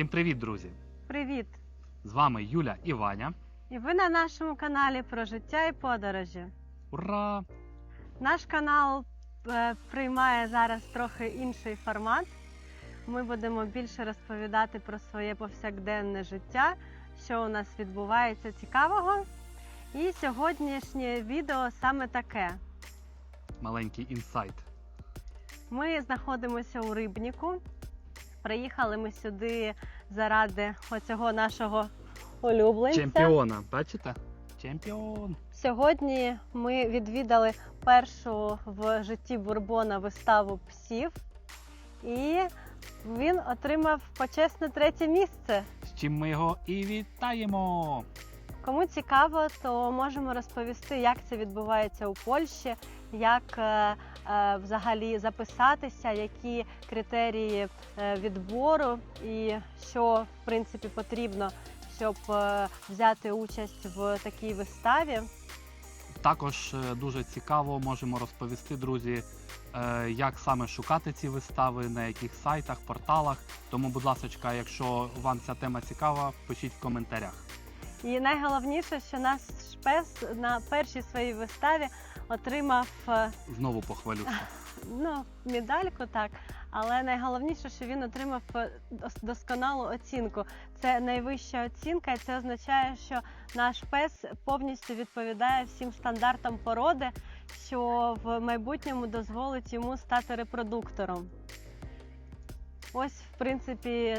Всім привіт, друзі! Привіт! З вами Юля і Ваня. І ви на нашому каналі про життя і подорожі. Ура! Наш канал е, приймає зараз трохи інший формат. Ми будемо більше розповідати про своє повсякденне життя, що у нас відбувається цікавого. І сьогоднішнє відео саме таке. Маленький інсайт. Ми знаходимося у Рибніку. Приїхали ми сюди заради оцього нашого улюбленця. Чемпіона, бачите? Чемпіон! Сьогодні ми відвідали першу в житті Бурбона виставу псів, і він отримав почесне третє місце. З чим ми його і вітаємо! Кому цікаво, то можемо розповісти, як це відбувається у Польщі, як е, взагалі записатися, які критерії е, відбору і що в принципі потрібно, щоб е, взяти участь в такій виставі. Також е, дуже цікаво можемо розповісти, друзі, е, як саме шукати ці вистави, на яких сайтах, порталах. Тому, будь ласка, якщо вам ця тема цікава, пишіть в коментарях. І найголовніше, що наш шпес на першій своїй виставі отримав е, Знову похвалюся. ну, медальку, так. Але найголовніше, що він отримав е, досконалу оцінку. Це найвища оцінка, і це означає, що наш пес повністю відповідає всім стандартам породи, що в майбутньому дозволить йому стати репродуктором. Ось, в принципі,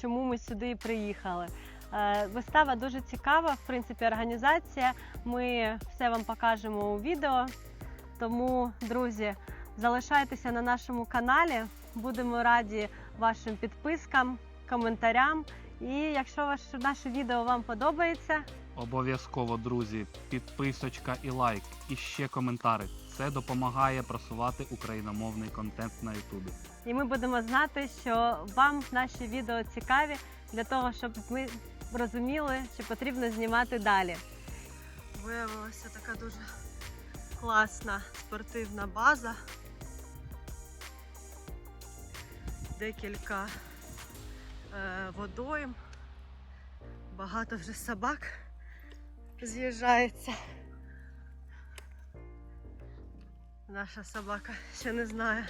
чому ми сюди і приїхали. Е, Вистава дуже цікава, в принципі, організація. Ми все вам покажемо у відео. Тому, друзі, залишайтеся на нашому каналі. Будемо раді вашим підпискам, коментарям. І якщо ваше наше відео вам подобається, Обов'язково, друзі, підписочка і лайк, і ще коментари. Це допомагає просувати україномовний контент на Ютубі. і ми будемо знати, що вам наші відео цікаві для того, щоб ми розуміли, що потрібно знімати далі. Виявилася така дуже класна спортивна база. Декілька е, водойм, багато вже собак з'їжджається. Наша собака ще не знає,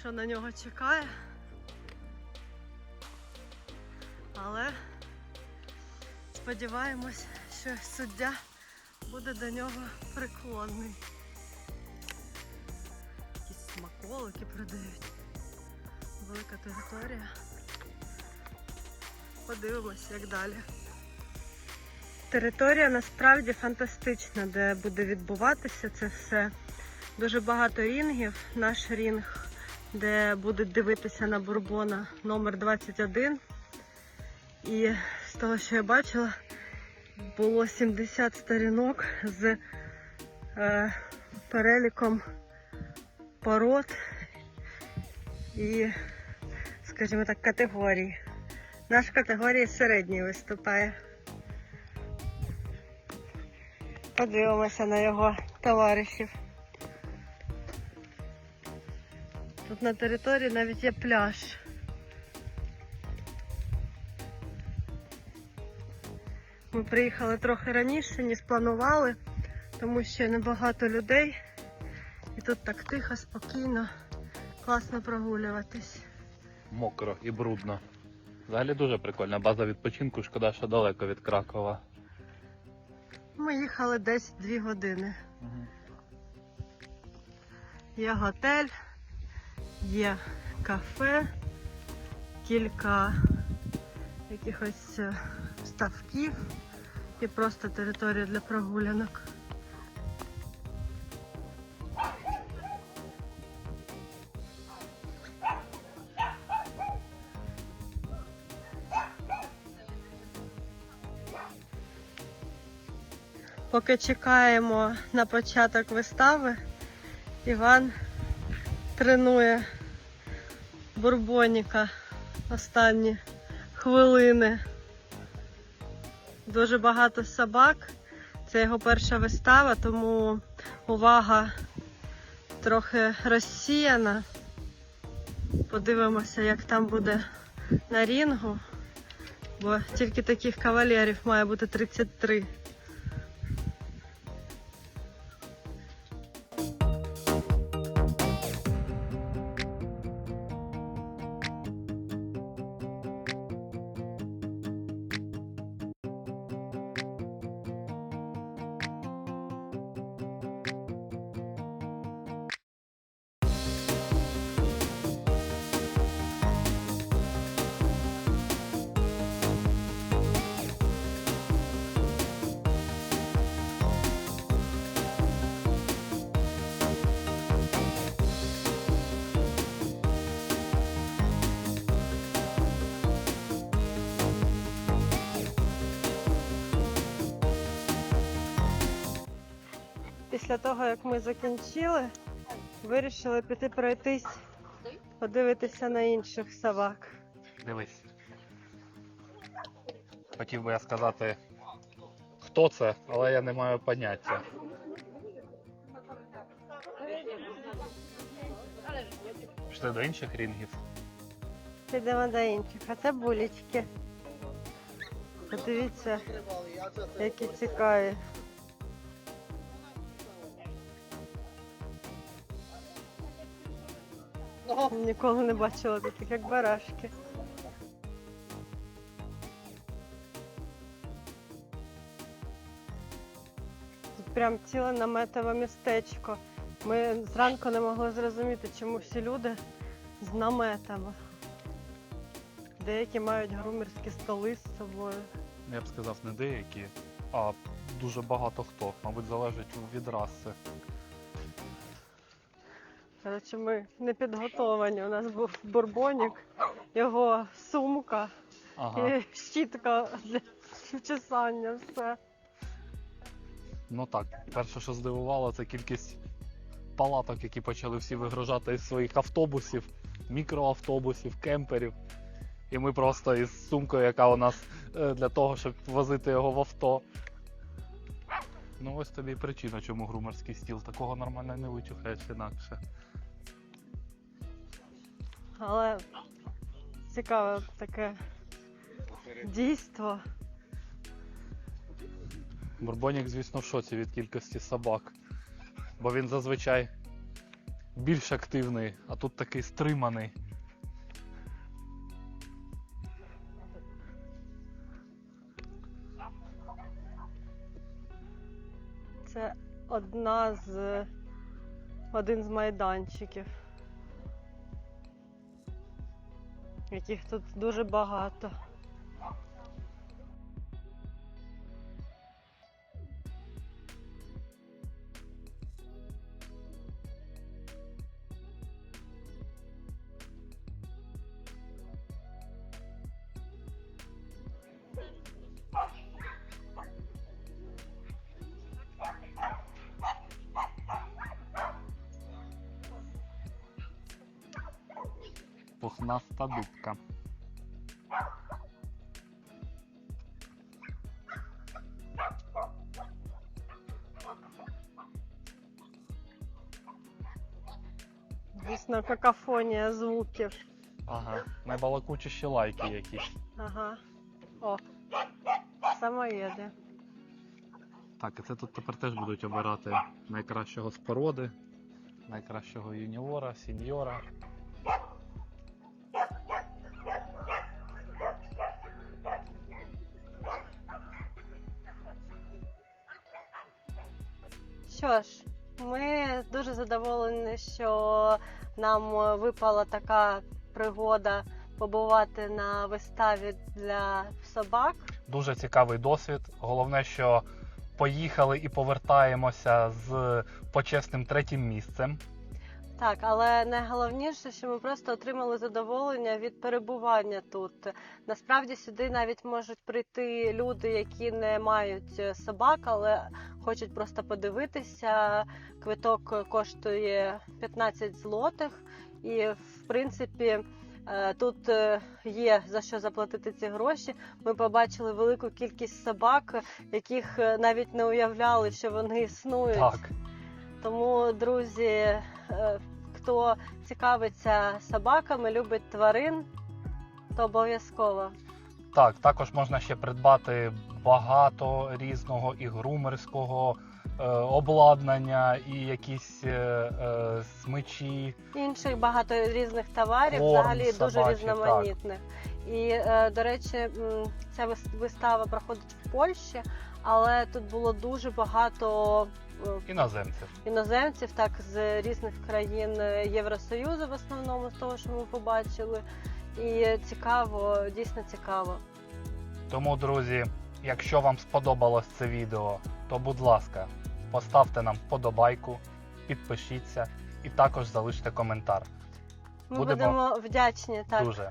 що на нього чекає. Але сподіваємось, що суддя буде до нього преклонний. Якісь смаколики продають. Велика територія. Подивимось, як далі. Територія насправді фантастична, де буде відбуватися це все. Дуже багато рінгів. Наш рінг, де будуть дивитися на бурбона номер 21. І з того, що я бачила, було 70 сторінок з е, переліком пород і, скажімо так, категорій. Наш категорія середній виступає. Подивимося на його товаришів. Тут на території навіть є пляж. Ми приїхали трохи раніше, ніж планували, тому що небагато людей. І тут так тихо, спокійно, класно прогулюватись. Мокро і брудно. Взагалі дуже прикольна база відпочинку, шкода, що далеко від Кракова. Ми їхали десь 2 години. Є готель, є кафе, кілька якихось е, ставків і просто територія для прогулянок. Поки чекаємо на початок вистави, Іван тренує бурбоніка останні хвилини. Дуже багато собак. Це його перша вистава, тому увага трохи розсіяна. Подивимося, як там буде на рінгу. Бо тільки таких кавалерів має бути 33. Після того, як ми закінчили, вирішили піти пройтись, подивитися на інших собак. Дивись. Хотів би я сказати, хто це, але я не маю поняття. Пішли до інших рінгів. Підемо до інших, а це булічки. Подивіться, які цікаві. Ніколи не бачила таких, як барашки. Прям ціле наметове містечко. Ми зранку не могли зрозуміти, чому всі люди з наметами. Деякі мають грумерські столи з собою. Я б сказав, не деякі, а дуже багато хто. Мабуть, залежить від раси. Коротше, ми не підготовані. У нас був бурбонік, його сумка Ага. і щітка для чесання. Все. Ну так, перше, що здивувало, це кількість палаток, які почали всі вигружати із своїх автобусів, мікроавтобусів, кемперів. І ми просто із сумкою, яка у нас е, для того, щоб возити його в авто. Ну ось тобі і причина, чому грумерський стіл. Такого нормально не вичухаєш інакше. Але цікаве таке дійство. Бурбонік, звісно, в шоці від кількості собак. Бо він зазвичай більш активний, а тут такий стриманий. Одна з один з майданчиків, яких тут дуже багато. Пухнаста дубка. Звісно, какафонія звуків. Ага, найбалакучіші лайки якісь. Ага. О, самоєди. Так, і це тут тепер теж будуть обирати найкращого з породи, найкращого юніора, сіньора. Що ж, ми дуже задоволені, що нам е, випала така пригода побувати на виставі для собак. Дуже цікавий досвід. Головне, що поїхали і повертаємося з почесним третім місцем. Так, але найголовніше, що ми просто отримали задоволення від перебування тут. Насправді сюди навіть можуть прийти люди, які не мають е, собак, але хочуть просто подивитися. Квиток коштує 15 злотих, і в принципі. е, Тут е, є за що заплатити ці гроші. Ми побачили велику кількість собак, яких навіть не уявляли, що вони існують. Так, Тому, друзі, е, хто цікавиться собаками, любить тварин, то обов'язково. Так, також можна ще придбати багато різного і грумерського е, обладнання, і якісь е, е, смичі. Інших багато різних товарів, Корм взагалі дуже собачий, різноманітних. І, е, до речі, ця вистава проходить в Польщі, але тут було дуже багато е, іноземців. іноземців, так з різних країн е, Євросоюзу, в основному з того, що ми побачили. І цікаво, дійсно цікаво. Тому, друзі, якщо вам сподобалось це відео, то будь ласка, поставте нам вподобайку, підпишіться і також залиште коментар. Ми Будемо будемо вдячні. Так Дуже.